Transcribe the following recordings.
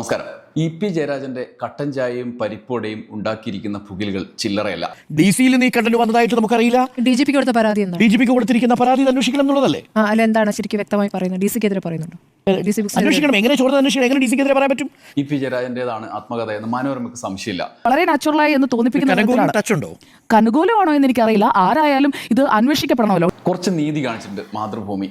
നമസ്കാരം. E P ജയരാജന്റെ കട്ടൻ ചായയും പരിപ്പോടെയും ഉണ്ടാക്കിയിരിക്കുന്ന പുകിലുകൾ ചില്ലറയല്ല. ഡി സിയിൽ നീ കണ്ടു വന്നതായിട്ട് നമുക്കറിയില്ല. ഡി ജി പിക്ക് കൊടുത്ത പരാതി എന്താണ്? ഡി ജി പിക്ക് കൊടുത്തിരിക്കുന്ന പരാതി ഇത് അന്വേഷിക്കണം എന്നുള്ളതല്ലേ? ആ അല്ല എന്താണ് ശരിക്കും വ്യക്തമായി പറയുന്നത്? ഡി സിക്കെതിരെ പറയുന്നുണ്ടോ? ഡി സി അന്വേഷിക്കണം. എങ്ങനെ ചോദ്യം അന്വേഷിക്കണം? എങ്ങനെ ഡി സിക്കെതിരെ പറയാൻ പറ്റും? ഇ പി ജയരാജന്റേതാണ് ആത്മകഥ എന്ന് മനോരമയ്ക്ക് സംശയമില്ല. വളരെ നാച്ചുറലായി എന്ന് തോന്നിപ്പിക്കുന്ന തരത്തിലാണ്. ടച്ച് ഉണ്ടോ? കനുകൂലമാണോ എന്ന് എനിക്കറിയില്ല. ആരായാലും ഇത് അന്വേഷിക്കപ്പെടണമല്ലോ. കുറച്ച് നീതി കാണിച്ചിട്ടുണ്ട് മാതൃഭൂമി.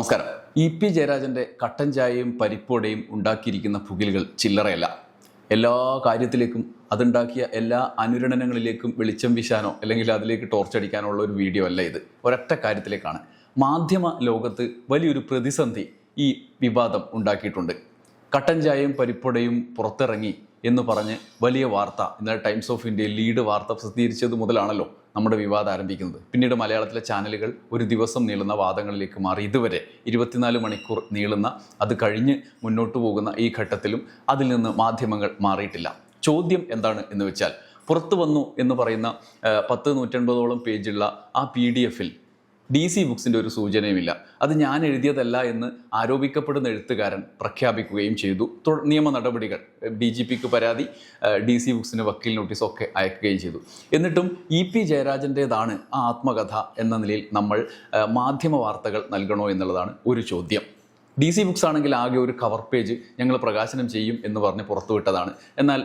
നമസ്കാരം. ഇ പി ജയരാജന്റെ കട്ടൻ ചായയും പരിപ്പോടെയും ഉണ്ടാക്കിയിരിക്കുന്ന പുകിലുകൾ ചില്ലറയല്ല. എല്ലാ കാര്യത്തിലേക്കും അതുണ്ടാക്കിയ എല്ലാ അനുരണനങ്ങളിലേക്കും വെളിച്ചം വീശാനോ അല്ലെങ്കിൽ അതിലേക്ക് ടോർച്ചടിക്കാനോ ഉള്ള ഒരു വീഡിയോ അല്ല ഇത്. ഒരൊറ്റ കാര്യത്തിലേക്കാണ്. മാധ്യമ ലോകത്ത് വലിയൊരു പ്രതിസന്ധി ഈ വിവാദം ഉണ്ടാക്കിയിട്ടുണ്ട്. കട്ടൻ ചായയും പരിപ്പൊടയും പുറത്തിറങ്ങി എന്ന് പറഞ്ഞ് വലിയ വാർത്ത ഇന്നലെ ടൈംസ് ഓഫ് ഇന്ത്യയിൽ ലീഡ് വാർത്ത പ്രസിദ്ധീകരിച്ചത് മുതലാണല്ലോ നമ്മുടെ വിവാദം ആരംഭിക്കുന്നത്. പിന്നീട് മലയാളത്തിലെ ചാനലുകൾ ഒരു ദിവസം നീളുന്ന വാദങ്ങളിലേക്ക് മാറി. ഇതുവരെ ഇരുപത്തിനാല് മണിക്കൂർ നീളുന്ന അത് കഴിഞ്ഞ് മുന്നോട്ട് പോകുന്ന ഈ ഘട്ടത്തിലും അതിൽ നിന്ന് മാധ്യമങ്ങൾ മാറിയിട്ടില്ല. ചോദ്യം എന്താണ് എന്ന് വെച്ചാൽ പുറത്തു വന്നു എന്ന് പറയുന്ന പത്ത് നൂറ്റൻപതോളം പേജുള്ള ആ പി ഡി എഫിൽ ഡി സി ബുക്സിന്റെ ഒരു സൂചനയുമില്ല. അത് ഞാൻ എഴുതിയതല്ല എന്ന് ആരോപിക്കപ്പെടുന്ന എഴുത്തുകാരൻ പ്രഖ്യാപിക്കുകയും ചെയ്തു. നിയമ നടപടികൾ ഡി ജി പിക്ക് പരാതി ഡി സി ബുക്സിന് വക്കീൽ നോട്ടീസ് ഒക്കെ അയക്കുകയും ചെയ്തു. എന്നിട്ടും ഇ പി ജയരാജന്റേതാണ് ആ ആത്മകഥ എന്ന നിലയിൽ നമ്മൾ മാധ്യമ വാർത്തകൾ നൽകണോ എന്നുള്ളതാണ് ഒരു ചോദ്യം. ഡി സി ബുക്സ് ആണെങ്കിൽ ആകെ ഒരു കവർ പേജ് ഞങ്ങൾ പ്രകാശനം ചെയ്യും എന്ന് പറഞ്ഞ് പുറത്തുവിട്ടതാണ്. എന്നാൽ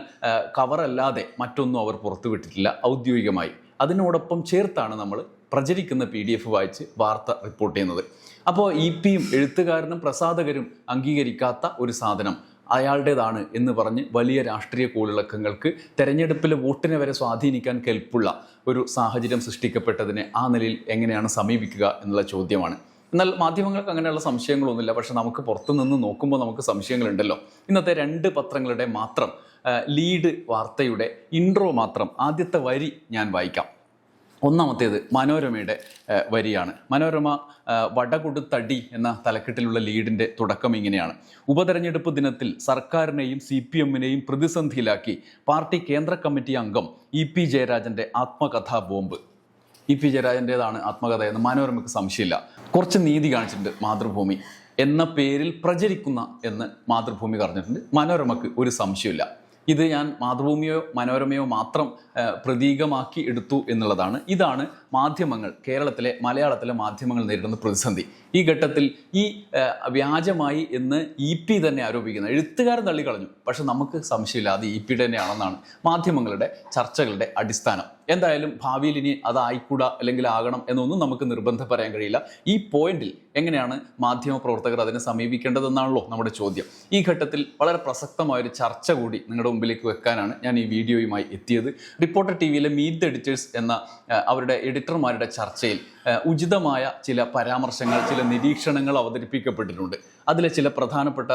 കവറല്ലാതെ മറ്റൊന്നും അവർ പുറത്തുവിട്ടിട്ടില്ല ഔദ്യോഗികമായി. അതിനോടൊപ്പം ചേർത്താണ് നമ്മൾ പ്രചരിക്കുന്ന പി ഡി എഫ് വായിച്ച് വാർത്ത റിപ്പോർട്ട് ചെയ്യുന്നത്. അപ്പോൾ ഇ പിയും എഴുത്തുകാരനും പ്രസാധകരും അംഗീകരിക്കാത്ത ഒരു സാധനം അയാളുടേതാണ് എന്ന് പറഞ്ഞ് വലിയ രാഷ്ട്രീയ കൂളിളക്കങ്ങൾക്ക് തെരഞ്ഞെടുപ്പിൽ വോട്ടിനെ വരെ സ്വാധീനിക്കാൻ കെൽപ്പുള്ള ഒരു സാഹചര്യം സൃഷ്ടിക്കപ്പെട്ടതിനെ ആ നിലയിൽ എങ്ങനെയാണ് സമീപിക്കുക എന്നുള്ള ചോദ്യമാണ്. എന്നാൽ മാധ്യമങ്ങൾക്ക് അങ്ങനെയുള്ള സംശയങ്ങളൊന്നുമില്ല. പക്ഷെ നമുക്ക് പുറത്തുനിന്ന് നോക്കുമ്പോൾ നമുക്ക് സംശയങ്ങളുണ്ടല്ലോ. ഇന്നത്തെ രണ്ട് പത്രങ്ങളുടെ മാത്രം ലീഡ് വാർത്തയുടെ ഇൻട്രോ മാത്രം ആദ്യത്തെ വരി ഞാൻ വായിക്കാം. ഒന്നാമത്തേത് മനോരമയുടെ വരിയാണ്. മനോരമ വടകൊടുത്തടി എന്ന തലക്കെട്ടിലുള്ള ലീഡിന്റെ തുടക്കം ഇങ്ങനെയാണ്. ഉപതെരഞ്ഞെടുപ്പ് ദിനത്തിൽ സർക്കാരിനെയും സി പി എമ്മിനെയും പ്രതിസന്ധിയിലാക്കി പാർട്ടി കേന്ദ്ര കമ്മിറ്റി അംഗം ഇ പി ജയരാജന്റെ ആത്മകഥാ ബോംബ്. ഇ പി ജയരാജന്റേതാണ് ആത്മകഥ എന്ന് മനോരമയ്ക്ക് സംശയമില്ല. കുറച്ച് നീതി കാണിച്ചിട്ടുണ്ട് മാതൃഭൂമി. എന്ന പേരിൽ പ്രചരിക്കുന്ന എന്ന് മാതൃഭൂമി പറഞ്ഞിട്ടുണ്ട്. മനോരമയ്ക്ക് ഒരു സംശയമില്ല ഇത് ഞാൻ മാതൃഭൂമിയോ മനോരമയോ മാത്രം പ്രതീകമാക്കി എടുത്തു എന്നുള്ളതാണ്. ഇതാണ് മാധ്യമങ്ങൾ കേരളത്തിലെ മലയാളത്തിലെ മാധ്യമങ്ങൾ നേരിടുന്ന പ്രതിസന്ധി. ഈ ഘട്ടത്തിൽ ഈ വ്യാജമായി എന്ന് ഇ പി തന്നെ ആരോപിക്കുന്നത് എഴുത്തുകാരൻ തള്ളിക്കളഞ്ഞു. പക്ഷെ നമുക്ക് സംശയമില്ല അത് ഇ പി തന്നെയാണെന്നാണ് മാധ്യമങ്ങളുടെ ചർച്ചകളുടെ അടിസ്ഥാനം. എന്തായാലും ഭാവിയിൽ ഇനി അതായിക്കൂടാ അല്ലെങ്കിൽ ആകണം എന്നൊന്നും നമുക്ക് നിർബന്ധം പറയാൻ കഴിയില്ല. ഈ പോയിന്റിൽ എങ്ങനെയാണ് മാധ്യമ പ്രവർത്തകർ അതിനെ സമീപിക്കേണ്ടതെന്നാണല്ലോ നമ്മുടെ ചോദ്യം. ഈ ഘട്ടത്തിൽ വളരെ പ്രസക്തമായ ഒരു ചർച്ച കൂടി നിങ്ങളുടെ മുമ്പിലേക്ക് വെക്കാനാണ് ഞാൻ ഈ വീഡിയോയുമായി എത്തിയത്. റിപ്പോർട്ടർ ടി വിയിലെ മീറ്റ് ദ എഡിറ്റേഴ്സ് എന്ന അവരുടെ എഡിറ്റർമാരുടെ ചർച്ചയിൽ ഉചിതമായ ചില പരാമർശങ്ങൾ ചില നിരീക്ഷണങ്ങൾ അവതരിപ്പിക്കപ്പെട്ടിട്ടുണ്ട്. അതിലെ ചില പ്രധാനപ്പെട്ട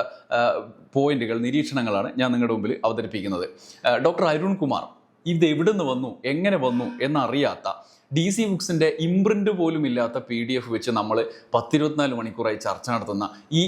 പോയിന്റുകൾ നിരീക്ഷണങ്ങളാണ് ഞാൻ നിങ്ങളുടെ മുമ്പിൽ അവതരിപ്പിക്കുന്നത്. ഡോക്ടർ അരുൺ കുമാർ ഇത് എവിടുന്ന് വന്നു? എങ്ങനെ വന്നു? എന്നറിയാത്ത ഡി സി ബുക്സിന്റെ ഇംപ്രിന്റ് പോലും ഇല്ലാത്ത പി ഡി എഫ് വെച്ച് നമ്മൾ പത്തിരുപത്തിനാല് മണിക്കൂറായി ചർച്ച നടത്തുന്ന ഈ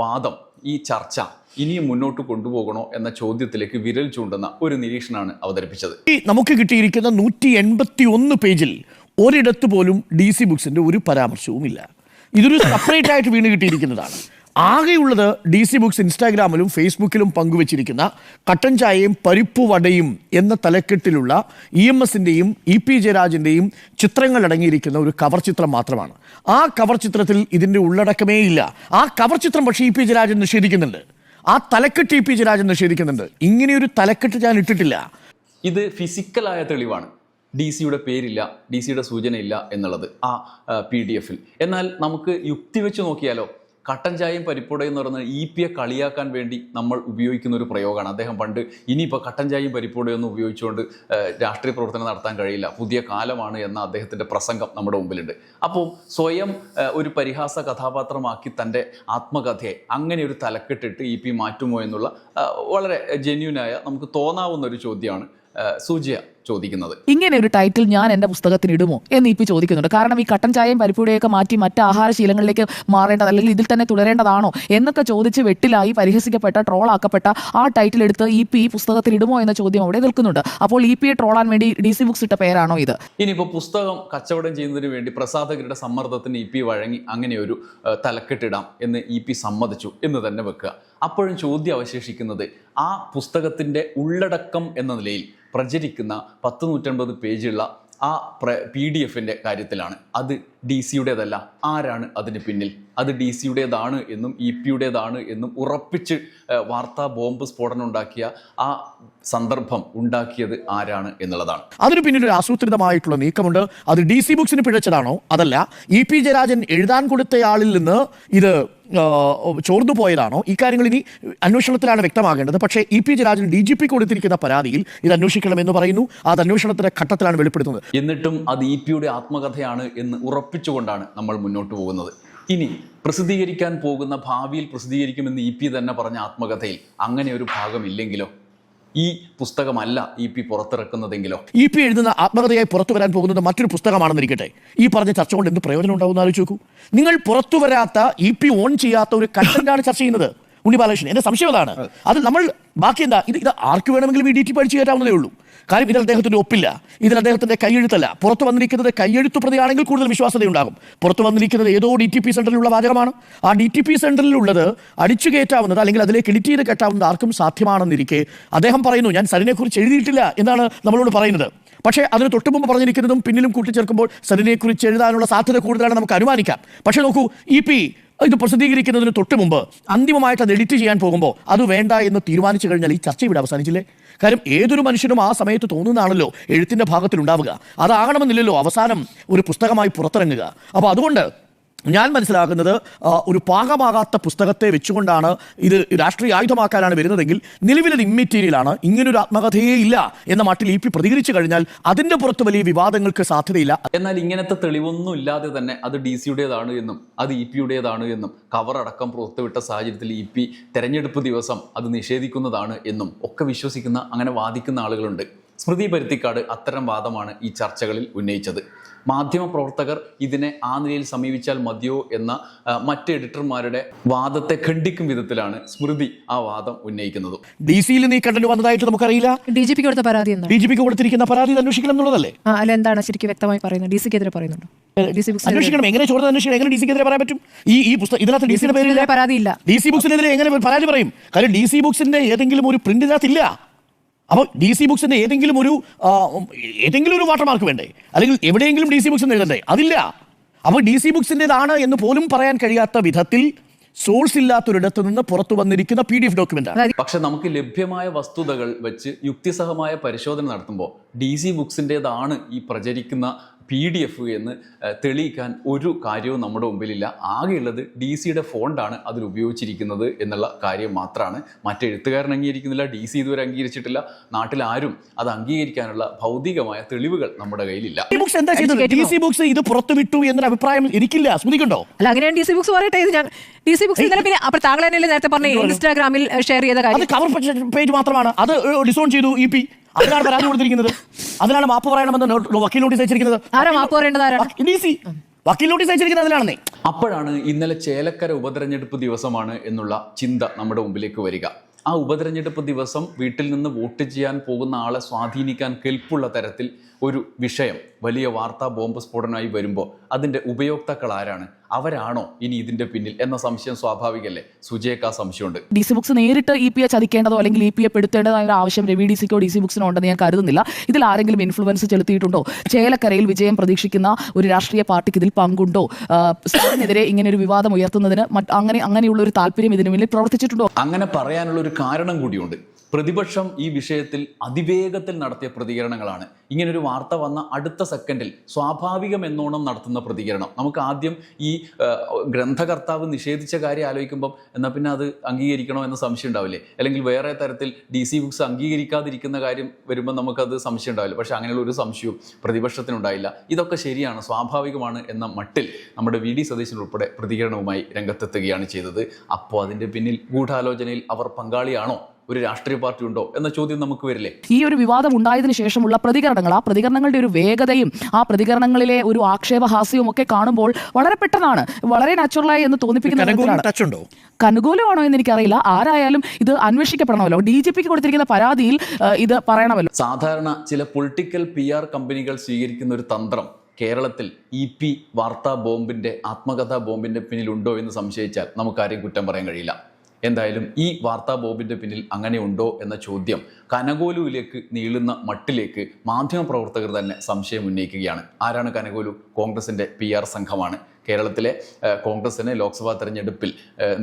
വാദം ഈ ചർച്ച ഇനിയും മുന്നോട്ട് കൊണ്ടുപോകണോ എന്ന ചോദ്യത്തിലേക്ക് വിരൽ ചൂണ്ടുന്ന ഒരു നിരീക്ഷണമാണ് അവതരിപ്പിച്ചത്. നമുക്ക് കിട്ടിയിരിക്കുന്ന നൂറ്റി എൺപത്തി ഒന്ന് പേജിൽ ഒരിടത്ത് പോലും ഡി സി ബുക്സിന്റെ ഒരു പരാമർശവുമില്ല. ഇതൊരു സെപ്പറേറ്റ് ആയിട്ട് വീണ് കിട്ടിയിരിക്കുന്നതാണ്. ആകെയുള്ളത് ഡി സി ബുക്സ് ഇൻസ്റ്റാഗ്രാമിലും ഫേസ്ബുക്കിലും പങ്കുവച്ചിരിക്കുന്ന കട്ടൻ ചായയും പരിപ്പ് വടയും എന്ന തലക്കെട്ടിലുള്ള ഇ എം എസിന്റെയും ഇ പി ജയരാജിന്റെയും ചിത്രങ്ങൾ അടങ്ങിയിരിക്കുന്ന ഒരു കവർ ചിത്രം മാത്രമാണ്. ആ കവർ ചിത്രത്തിൽ ഇതിന്റെ ഉള്ളടക്കമേ ഇല്ല. ആ കവർ ചിത്രം പക്ഷേ ഇ പി ജയരാജൻ നിഷേധിക്കുന്നുണ്ട്. ആ തലക്കെട്ട് ഇ പി ജയരാജൻ നിഷേധിക്കുന്നുണ്ട്. ഇങ്ങനെയൊരു തലക്കെട്ട് ഞാൻ ഇട്ടിട്ടില്ല. ഇത് ഫിസിക്കലായ തെളിവാണ്. ഡി സിയുടെ പേരില്ല ഡി സിയുടെ സൂചനയില്ല എന്നുള്ളത് ആ പി ഡി എഫിൽ എന്നാൽ നമുക്ക് യുക്തി വെച്ച് നോക്കിയാലോ കട്ടൻ ചായയും പരിപ്പുടയും എന്ന് പറയുന്നത് ഇ പിയെ കളിയാക്കാൻ വേണ്ടി നമ്മൾ ഉപയോഗിക്കുന്ന ഒരു പ്രയോഗമാണ്. അദ്ദേഹം പണ്ട് ഇനിയിപ്പോൾ കട്ടൻ ചായയും പരിപ്പുടയൊന്നും ഉപയോഗിച്ചുകൊണ്ട് രാഷ്ട്രീയ പ്രവർത്തനം നടത്താൻ കഴിയില്ല. പുതിയ കാലമാണ് എന്ന അദ്ദേഹത്തിന്റെ പ്രസംഗം നമ്മുടെ മുമ്പിലുണ്ട്. അപ്പോൾ സ്വയം ഒരു പരിഹാസ കഥാപാത്രമാക്കി തന്റെ ആത്മകഥയെ അങ്ങനെ ഒരു തലക്കെട്ടിട്ട് ഇ പി മാറ്റുമോ എന്നുള്ള വളരെ ജെന്യൂനായ നമുക്ക് തോന്നാവുന്ന ഒരു ചോദ്യമാണ് സൂചിയ. ചോദിക്കുന്നത്. ഇങ്ങനെ ഒരു ടൈറ്റിൽ ഞാൻ എന്റെ പുസ്തകത്തിന് ഇടുമോ എന്ന് ഇപ്പൊ ചോദിക്കുന്നുണ്ട്. കാരണം ഈ കട്ടൻ ചായയും പരിപ്പുടിയൊക്കെ മാറ്റി മറ്റ് ആഹാരശീലങ്ങളിലേക്ക് മാറേണ്ടത് അല്ലെങ്കിൽ ഇതിൽ തന്നെ തുടരേണ്ടതാണോ എന്നൊക്കെ ചോദിച്ച് വെട്ടിലായി പരിഹസിക്കപ്പെട്ട ട്രോളാക്കപ്പെട്ട ആ ടൈറ്റിൽ എടുത്ത് ഇ പി ഈ പുസ്തകത്തിൽ ഇടുമോ എന്ന ചോദ്യം അവിടെ നിൽക്കുന്നുണ്ട്. അപ്പോൾ ഇ പിയെ ട്രോളാൻ വേണ്ടി ഡി സി ബുക്സ് ഇട്ട പേരാണോ ഇത്? ഇനിയിപ്പോൾ പുസ്തകം കച്ചവടം ചെയ്യുന്നതിന് വേണ്ടി പ്രസാധകരുടെ സമ്മർദ്ദത്തിന് ഇ പി വഴങ്ങി അങ്ങനെ ഒരു തലക്കെട്ടിടാം എന്ന് ഇ പി സമ്മതിച്ചു എന്ന് തന്നെ വെക്കുക. അപ്പോഴും ചോദ്യം അവശേഷിക്കുന്നത് ആ പുസ്തകത്തിന്റെ ഉള്ളടക്കം എന്ന നിലയിൽ പ്രചരിക്കുന്ന പത്ത് നൂറ്റൻപത് പേജുള്ള ആ പി ഡി എഫിന്റെ കാര്യത്തിലാണ്. അത് ഡി സിയുടേതല്ല. ആരാണ് അതിന് പിന്നിൽ? അത് ഡി സിയുടേതാണ് എന്നും ഇ പിയുടേതാണ് എന്നും ഉറപ്പിച്ച് വാർത്താ ബോംബ് സ്ഫോടനം ഉണ്ടാക്കിയ ആ സന്ദർഭം ഉണ്ടാക്കിയത് ആരാണ് എന്നുള്ളതാണ്. അതിന് പിന്നിൽ ഒരു ആസൂത്രിതമായിട്ടുള്ള നീക്കമുണ്ട്. അത് ഡി സി ബുക്സിന് പിഴച്ചതാണോ? അതല്ല. ഇ പി ജയരാജൻ എഴുതാൻ കൊടുത്തയാളിൽ നിന്ന് ഇത് ചോർന്നു പോയതാണോ? ഇക്കാര്യങ്ങൾ ഇനി അന്വേഷണത്തിലാണ് വ്യക്തമാകേണ്ടത്. പക്ഷേ E P Jayarajan D G P കൊടുത്തിരിക്കുന്ന പരാതിയിൽ ഇത് അന്വേഷിക്കണമെന്ന് പറയുന്നു. അത് അന്വേഷണത്തിന്റെ ഘട്ടത്തിലാണ് വെളിപ്പെടുത്തുന്നത്. എന്നിട്ടും അത് ഇ പിയുടെ ആത്മകഥയാണ് എന്ന് ഉറപ്പിച്ചുകൊണ്ടാണ് നമ്മൾ മുന്നോട്ട് പോകുന്നത്. ഇനി പ്രസിദ്ധീകരിക്കാൻ പോകുന്ന ഭാവിയിൽ പ്രസിദ്ധീകരിക്കുമെന്ന് ഇ പി തന്നെ പറഞ്ഞ ആത്മകഥയിൽ അങ്ങനെ ഒരു ഭാഗമില്ലെങ്കിലോ ഈ പുസ്തകമല്ല ഇ പി പുറത്തിറക്കുന്നതെങ്കിലോ ഇ പി എഴുതുന്ന ആത്മകഥയായി പുറത്തു വരാൻ പോകുന്നത് മറ്റൊരു പുസ്തകമാണെന്നിരിക്കട്ടെ. ഈ പറഞ്ഞ ചർച്ച കൊണ്ട് എന്ത് പ്രയോജനം ഉണ്ടാവുമെന്ന് ആലോചിച്ച് നോക്കൂ നിങ്ങൾ പുറത്തു വരാത്ത ഇ പി ഓൺ ചെയ്യാത്ത ഒരു കണ്ടന്റാണ് ചർച്ച ചെയ്യുന്നത്. ഉണ്ണി ബാലകൃഷ്ണൻ എന്റെ സംശയം അതാണ്. അത് നമ്മൾ ബാക്കി എന്താ ഇത് ഇത് ആർക്ക് വേണമെങ്കിലും ഈ ഡി ടി പഠിച്ചു കയറ്റാവുന്നതേ ഉള്ളൂ. കാര്യം ഇതിൽ അദ്ദേഹത്തിന്റെ ഒപ്പില്ല. ഇതിൽ അദ്ദേഹത്തിന്റെ കൈയെഴുത്തല്ല. പുറത്തു വന്നിരിക്കുന്നത് കൈയെഴുത്തു പ്രതിയാണെങ്കിൽ കൂടുതൽ വിശ്വാസതയുണ്ടാകും പുറത്തു വന്നിരിക്കുന്നത് ഏതോ ഡി ടി പി സെന്ററിലുള്ള വാചകമാണ്. ആ ഡി ടി പി സെന്ററിലുള്ളത് അടിച്ചു കയറ്റാവുന്നത് അല്ലെങ്കിൽ അതിലേക്ക് എഡിറ്റ് ചെയ്ത് കയറ്റാവുന്നത് ആർക്കും സാധ്യമാണെന്നിരിക്കെ അദ്ദേഹം പറയുന്നു. ഞാൻ സരിനെക്കുറിച്ച് എഴുതിയിട്ടില്ല എന്നാണ് നമ്മളോട് പറയുന്നത്. പക്ഷേ അതിന് തൊട്ടു മുമ്പ് പറഞ്ഞിരിക്കുന്നതും പിന്നിലും കൂട്ടിച്ചേർക്കുമ്പോൾ സരിനെക്കുറിച്ച് എഴുതാനുള്ള സാധ്യത കൂടുതലാണ് നമുക്ക് അനുമാനിക്കാം. പക്ഷേ നോക്കൂ ഇ പി ഇത് പ്രസിദ്ധീകരിക്കുന്നതിന് തൊട്ട് മുമ്പ് അന്തിമമായിട്ട് അത് എഡിറ്റ് ചെയ്യാൻ പോകുമ്പോൾ അത് വേണ്ട എന്ന് തീരുമാനിച്ചു കഴിഞ്ഞാൽ ഈ ചർച്ച ഇവിടെ അവസാനിച്ചില്ലേ? കാര്യം ഏതൊരു മനുഷ്യനും ആ സമയത്ത് തോന്നുന്നതാണല്ലോ എഴുത്തിന്റെ ഭാഗത്തിലുണ്ടാവുക. അതാകണമെന്നില്ലല്ലോ അവസാനം ഒരു പുസ്തകമായി പുറത്തിറങ്ങുക. അപ്പോൾ അതുകൊണ്ട് ഞാൻ മനസ്സിലാക്കുന്നത് ഒരു പാകമാകാത്ത പുസ്തകത്തെ വെച്ചുകൊണ്ടാണ് ഇത് രാഷ്ട്രീയ ആയുധമാക്കാനാണ് വരുന്നതെങ്കിൽ നിലവിലത് ഇമ്മെറ്റീരിയലാണ്. ഇങ്ങനൊരു ആത്മകഥയേ ഇല്ല എന്ന മട്ടിൽ ഇ പി പ്രതികരിച്ചു കഴിഞ്ഞാൽ അതിന്റെ പുറത്ത് വലിയ വിവാദങ്ങൾക്ക് സാധ്യതയില്ല. എന്നാൽ ഇങ്ങനത്തെ തെളിവൊന്നും ഇല്ലാതെ തന്നെ അത് ഡി സിയുടേതാണ് എന്നും അത് ഇ പിയുടേതാണ് എന്നും കവർ അടക്കം പുറത്തുവിട്ട സാഹചര്യത്തിൽ ഇ പി തെരഞ്ഞെടുപ്പ് ദിവസം അത് നിഷേധിക്കുന്നതാണ് എന്നും ഒക്കെ വിശ്വസിക്കുന്ന അങ്ങനെ വാദിക്കുന്ന ആളുകളുണ്ട്. സ്മൃതി പരുത്തിക്കാട് അത്തരം വാദമാണ് ഈ ചർച്ചകളിൽ ഉന്നയിച്ചത്. മാധ്യമപ്രവർത്തകർ ഇതിനെ ആ നിലയിൽ സമീപിച്ചാൽ മതിയോ എന്ന മറ്റ് എഡിറ്റർമാരുടെ വാദത്തെ ഖണ്ഡിക്കും വിധത്തിലാണ് സ്മൃതി ആ വാദം ഉന്നയിക്കുന്നത്. ഡി സിയിൽ നീ കണ്ടു വന്നതായിട്ട് നമുക്കറിയില്ല. ഡി ജി പിക്ക് കൊടുത്ത പരാതി ഡി ജി പിക്ക് കൊടുത്തിരിക്കുന്ന പരാതി അന്വേഷിക്കണം എന്നുള്ളതല്ലേ? അല്ല എന്താണ് ശരിക്കും വ്യക്തമായി പറയുന്നത്? ഡി സിക്കെതിരെ എതിരെ പറയുന്നുണ്ട് അന്വേഷിക്കണം. എങ്ങനെ അന്വേഷിക്കണം? എങ്ങനെ ഡി സിക്കെതിരെ പറയാൻ പറ്റും? ഈ ഈ പുസ്തകം ഇതിനകത്ത് ഡി സിയുടെ പേരില്ല. പരാതിയില്ല ഡി സി ബുക്സിനെതിരെ എങ്ങനെ പരാതി പറയും? കാര്യം ഡി സി ബുക്സിന്റെ ഏതെങ്കിലും ഒരു പ്രിന്റ് ഇതിനകത്തില്ല അപ്പോൾ ഡി സി ബുക്സിന്റെ ഏതെങ്കിലും ഒരു ഏതെങ്കിലും ഒരു വാട്ടർമാർക്ക് വേണ്ടേ? അല്ലെങ്കിൽ എവിടെയെങ്കിലും ഡി സി ബുക്സ് എഴുതണ്ടേ? അതില്ല. അപ്പോൾ ഡി സി ബുക്സിന്റെതാണ് എന്ന് പോലും പറയാൻ കഴിയാത്ത വിധത്തിൽ സോഴ്സ് ഇല്ലാത്തൊരിടത്ത് നിന്ന് പുറത്തു വന്നിരിക്കുന്ന പി ഡി എഫ് ഡോക്യുമെന്റ് പക്ഷെ നമുക്ക് ലഭ്യമായ വസ്തുതകൾ വെച്ച് യുക്തിസഹമായ പരിശോധന നടത്തുമ്പോൾ ഡി സി ബുക്സിന്റെതാണ് ഈ പ്രചരിക്കുന്ന പി ഡി എഫ് എന്ന് തെളിയിക്കാൻ ഒരു കാര്യവും നമ്മുടെ മുമ്പിലില്ല. ആകെയുള്ളത് ഡി സിയുടെ ഫോണ്ടാണ് അതിൽ ഉപയോഗിച്ചിരിക്കുന്നത് എന്നുള്ള കാര്യം മാത്രമാണ് മറ്റെഴുത്തുകാരൻ അംഗീകരിക്കുന്നില്ല ഡി സി ഇതുവരെ അംഗീകരിച്ചിട്ടില്ല. നാട്ടിലാരും അത് അംഗീകരിക്കാനുള്ള ഭൗതികമായ തെളിവുകൾ നമ്മുടെ കയ്യിലില്ല. ഡി സി ബുക്സ് ഇത് പുറത്തു വിട്ടു എന്നൊരു അഭിപ്രായം എനിക്കില്ല. സ്മൃതിക്കുണ്ടോ? അല്ല അങ്ങനെയാണ് ഡി സി ബുക്സ് പറയട്ടെ ഇത് ഞാൻ ഡി സി ബുക്സ് ഇന്നലെ പിന്നെ അപ്പോൾ താങ്കൾ തന്നെയല്ലേ നേരത്തെ പറഞ്ഞ? ഇൻസ്റ്റാഗ്രാമിൽ ഷെയർ ചെയ്ത അത് കാര്യം കവർ പേജ് മാത്രമാണ്. അത് ഡിസോൺ ചെയ്തു ഇ പി അതിനാണ് പരാതി കൊടുത്തിരിക്കുന്നത്. അതിനാണ് മാപ്പ് പറയണമെന്ന് വക്കീൽ നോട്ടീസ് അയച്ചിരിക്കുന്നത്. ഡി വക്കീൽ നോട്ടീസ് അയച്ചിരിക്കുന്നത് അതിലാണെന്നേ. അപ്പോഴാണ് ഇന്നലെ ചേലക്കര ഉപതെരഞ്ഞെടുപ്പ് ദിവസമാണ് എന്നുള്ള ചിന്ത നമ്മുടെ മുമ്പിലേക്ക് വരിക. ആ ഉപതെരഞ്ഞെടുപ്പ് ദിവസം വീട്ടിൽ നിന്ന് വോട്ട് ചെയ്യാൻ പോകുന്ന ആളെ സ്വാധീനിക്കാൻ കെൽപ്പുള്ള തരത്തിൽ ഒരു വിഷയം വലിയ വാർത്താ ബോംബ് സ്ഫോടനമായി വരുമ്പോൾ അതിന്റെ ഉപയോക്താക്കൾ ആരാണ്? അവരാണോ ഇനി ഇതിന്റെ പിന്നിൽ? എന്ന സംശയം സ്വാഭാവികല്ലേ? സുജയക്ക് ആ സംശയമുണ്ട്. ഡി സി ബുക്സ് നേരിട്ട് ഇ പി എ ചതിക്കേണ്ടതോ അല്ലെങ്കിൽ ഇ പി എ പെടുത്തേണ്ടതായ ഒരു ആവശ്യം രവി ഡി സിക്കോ ഡി സി ബുക്സിനോ ഉണ്ടെന്ന് ഞാൻ കരുതുന്നില്ല. ഇതിൽ ആരെങ്കിലും ഇൻഫ്ലുവൻസ് ചെലുത്തിയിട്ടുണ്ടോ? ചേലക്കരയിൽ വിജയം പ്രതീക്ഷിക്കുന്ന ഒരു രാഷ്ട്രീയ പാർട്ടിക്ക് ഇതിൽ പങ്കുണ്ടോ? സ്ഥലത്തിനെതിരെ സാറിനെതിരെ ഇങ്ങനെ ഒരു വിവാദം ഉയർത്തുന്നതിന് അങ്ങനെ അങ്ങനെയുള്ള ഒരു താല്പര്യം ഇതിനു മുന്നിൽ പ്രവർത്തിച്ചിട്ടുണ്ടോ? അങ്ങനെ പറയാനുള്ള ഒരു കാരണം കൂടിയുണ്ട്. പ്രതിപക്ഷം ഈ വിഷയത്തിൽ അതിവേഗത്തിൽ നടത്തിയ പ്രതികരണങ്ങളാണ്. ഇങ്ങനൊരു വാർത്ത വന്ന അടുത്ത സെക്കൻഡിൽ സ്വാഭാവികം എന്നോണം നടത്തുന്ന പ്രതികരണം. നമുക്ക് ആദ്യം ഈ ഗ്രന്ഥകർത്താവ് നിഷേധിച്ച കാര്യം ആലോചിക്കുമ്പം എന്നാൽ പിന്നെ അത് അംഗീകരിക്കണോ എന്ന സംശയം ഉണ്ടാവില്ലേ? അല്ലെങ്കിൽ വേറെ തരത്തിൽ ഡി സി ബുക്സ് അംഗീകരിക്കാതിരിക്കുന്ന കാര്യം വരുമ്പോൾ നമുക്കത് സംശയം ഉണ്ടാവില്ല. പക്ഷേ അങ്ങനെയുള്ള ഒരു സംശയവും പ്രതിപക്ഷത്തിനുണ്ടായില്ല. ഇതൊക്കെ ശരിയാണ് സ്വാഭാവികമാണ് എന്ന മട്ടിൽ നമ്മുടെ വി ഡി സതീശൻ ഉൾപ്പെടെ പ്രതികരണവുമായി രംഗത്തെത്തുകയാണ് ചെയ്തത്. അപ്പോൾ അതിന്റെ പിന്നിൽ ഗൂഢാലോചനയിൽ അവർ പങ്കാളിയാണോ? ഒരു രാഷ്ട്രീയ പാർട്ടി ഉണ്ടോ എന്ന ചോദ്യം നമുക്ക് വരില്ലേ? ഈ ഒരു വിവാദം ഉണ്ടായതിനു ശേഷമുള്ള പ്രതികരണങ്ങൾ ആ പ്രതികരണങ്ങളുടെ ഒരു വേഗതയും ആ പ്രതികരണങ്ങളിലെ ഒരു ആക്ഷേപഹാസ്യവും ഒക്കെ കാണുമ്പോൾ വളരെ പെട്ടെന്നാണ് വളരെ നാച്ചുറലായി എന്ന് തോന്നിപ്പിക്കുന്ന കനുകൂലമാണോ എന്ന് എനിക്കറിയില്ല ആരായാലും ഇത് അന്വേഷിക്കപ്പെടണമല്ലോ. ഡി ജി പിക്ക് കൊടുത്തിരിക്കുന്ന പരാതിയിൽ ഇത് പറയണമല്ലോ. സാധാരണ ചില പൊളിറ്റിക്കൽ പി ആർ കമ്പനികൾ സ്വീകരിക്കുന്ന ഒരു തന്ത്രം കേരളത്തിൽ ഇ പി വാർത്താ ബോംബിന്റെ ആത്മകഥാ ബോംബിന്റെ പിന്നിലുണ്ടോ എന്ന് സംശയിച്ചാൽ നമുക്കാരെയും കുറ്റം പറയാൻ കഴിയില്ല. എന്തായാലും ഈ വാർത്താ ബോബിന്റെ പിന്നിൽ അങ്ങനെ ഉണ്ടോ എന്ന ചോദ്യം കനകോലുവിലേക്ക് നീളുന്ന മട്ടിലേക്ക് മാധ്യമപ്രവർത്തകർ തന്നെ സംശയം ഉന്നയിക്കുകയാണ്. ആരാണ് കനകോലു? കോൺഗ്രസിന്റെ പി സംഘമാണ്. കേരളത്തിലെ കോൺഗ്രസിന് ലോക്സഭാ തെരഞ്ഞെടുപ്പിൽ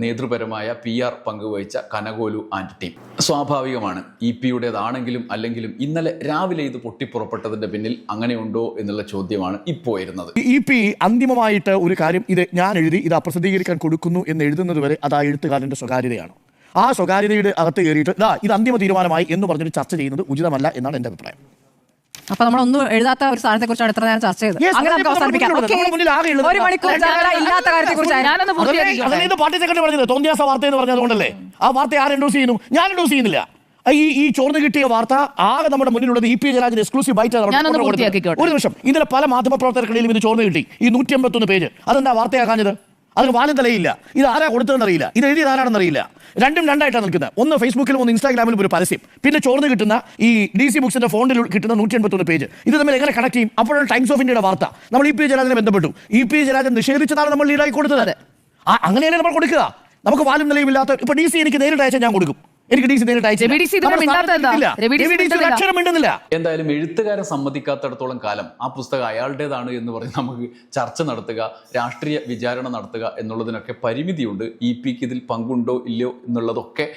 നേതൃപരമായ പി ആർ പങ്കുവഹിച്ച കനകോലു ആൻഡ് ടീം. സ്വാഭാവികമാണ് ഇ പിയുടേതാണെങ്കിലും അല്ലെങ്കിലും ഇന്നലെ രാവിലെ ഇത് പൊട്ടിപ്പുറപ്പെട്ടതിന്റെ പിന്നിൽ അങ്ങനെയുണ്ടോ എന്നുള്ള ചോദ്യമാണ് ഇപ്പോൾ വരുന്നത്. ഇ പി അന്തിമമായിട്ട് ഒരു കാര്യം ഇത് ഞാൻ എഴുതി ഇത് അപ്രസിദ്ധീകരിക്കാൻ കൊടുക്കുന്നു എന്ന് എഴുതുന്നത് വരെ അത് ആ എഴുത്തുകാരന്റെ സ്വകാര്യതയാണ്. ആ സ്വകാര്യതയുടെ അകത്ത് കയറിയിട്ട് ഇതാ ഇത് അന്തിമ തീരുമാനമായി എന്ന് പറഞ്ഞിട്ട് ചർച്ച ചെയ്യുന്നത് ഉചിതമല്ല എന്നാണ് എന്റെ അഭിപ്രായം. അപ്പൊ നമ്മളൊന്നും എഴുതാത്ത ഒരു സാധനത്തെ കുറിച്ചാണ് ഇത്ര നേരം ചർച്ച ചെയ്തത്. അങ്ങനെ നമുക്ക് അവസാനിപ്പിക്കാം. ഒരു മണിക്കൂർ ചർച്ച ഇല്ലാത്ത കാര്യത്തെ പാർട്ടി സെക്രട്ടറി പറഞ്ഞത്? തോന്നിയാസ വാർത്ത എന്ന് പറഞ്ഞതുകൊണ്ടല്ലേ ആ വാർത്ത ആര് എൻഡോസ് ചെയ്യുന്നു? ഞാൻ എൻഡോസ് ചെയ്യുന്നില്ല. ഈ ഈ ചോർന്ന് കിട്ടിയ വാർത്ത ആകെ നമ്മുടെ മുന്നിലുള്ളത് E P Jayarajan exclusive byte. ഒരു നിമിഷം. ഇന്നലെ പല മാധ്യമ മാധ്യമപ്രവർത്തകർക്കിടയിലും ഇത് ചോർന്ന് കിട്ടി. ഈ നൂറ്റി അമ്പത്തൊന്ന് പേജ്. അതെന്താ വാർത്തയാക്കാഞ്ഞത്? അതിന് വാലും തലയില്ല. ഇത് ആരാ കൊടുത്തതെന്ന് അറിയില്ല ഇത് എഴുതിയത് ആരാണെന്ന് അറിയില്ല രണ്ടും രണ്ടായിട്ടാണ് നിൽക്കുന്നത്. ഒന്ന് ഫേസ്ബുക്കിലും ഒന്ന് ഇൻസ്റ്റാഗ്രാമിലും ഒരു പരസ്യം. പിന്നെ ചോർന്ന് കിട്ടുന്ന ഈ ഡി സി ബുക്സിന്റെ ഫോണിൽ കിട്ടുന്ന നൂറ്റി എൺപത്തൊന്ന് പേജ് ഇത് തമ്മിൽ എങ്ങനെ കണക്ട് ചെയ്യും? അപ്പോഴാണ് ടൈംസ് ഓഫ് ഇന്ത്യയുടെ വാർത്ത. നമ്മൾ ഇ പി ജയരാജനെ ബന്ധപ്പെട്ടു. ഇ പി ജയരാജൻ നിഷേധിച്ചതാണ് നമ്മൾ ലീഡായി കൊടുത്തത്. ആ അങ്ങനെയല്ലേ നമ്മൾ കൊടുക്കുക? നമുക്ക് വാലും നിലയുമില്ലാത്ത ഇപ്പൊ ഡി സി എനിക്ക് നേരിട്ട് അയച്ചാൽ ഞാൻ കൊടുക്കും. എനിക്ക് ഡി സി നേരിട്ട്. അക്ഷരം മിണ്ടുന്നില്ല. എന്തായാലും എഴുത്തുകാരൻ സമ്മതിക്കാത്തടത്തോളം കാലം ആ പുസ്തകം അയാളുടേതാണ് എന്ന് പറഞ്ഞ് നമുക്ക് ചർച്ച നടത്തുക രാഷ്ട്രീയ വിചാരണ നടത്തുക എന്നുള്ളതിനൊക്കെ പരിമിതിയുണ്ട്. ഇ പിക്ക് ഇതിൽ പങ്കുണ്ടോ ഇല്ലയോ എന്നുള്ളതൊക്കെ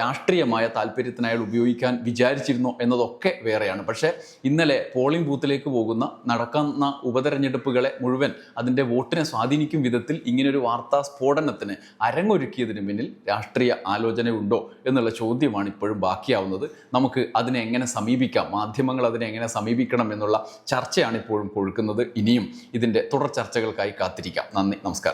രാഷ്ട്രീയമായ താല്പര്യത്തിന് അയാൾ ഉപയോഗിക്കാൻ വിചാരിച്ചിരുന്നോ എന്നതൊക്കെ വേറെയാണ്. പക്ഷേ ഇന്നലെ പോളിംഗ് ബൂത്തിലേക്ക് പോകുന്ന നടക്കുന്ന ഉപതെരഞ്ഞെടുപ്പുകളെ മുഴുവൻ അതിന്റെ വോട്ടിനെ സ്വാധീനിക്കും വിധത്തിൽ ഇങ്ങനൊരു വാർത്താ സ്ഫോടനത്തിന് അരങ്ങൊരുക്കിയതിന് പിന്നിൽ രാഷ്ട്രീയ ആലോചനയുണ്ടോ എന്നുള്ള ചോദ്യമാണ് ഇപ്പോഴും ബാക്കിയാവുന്നത്. നമുക്ക് അതിനെ എങ്ങനെ സമീപിക്കാം? മാധ്യമങ്ങൾ അതിനെ എങ്ങനെ സമീപിക്കണം എന്നുള്ള ചർച്ചയാണ് ഇപ്പോഴും കൊഴുക്കുന്നത് ഇനിയും ഇതിന്റെ തുടർ ചർച്ചകൾക്കായി കാത്തിരിക്കാം. നന്ദി. നമസ്കാരം.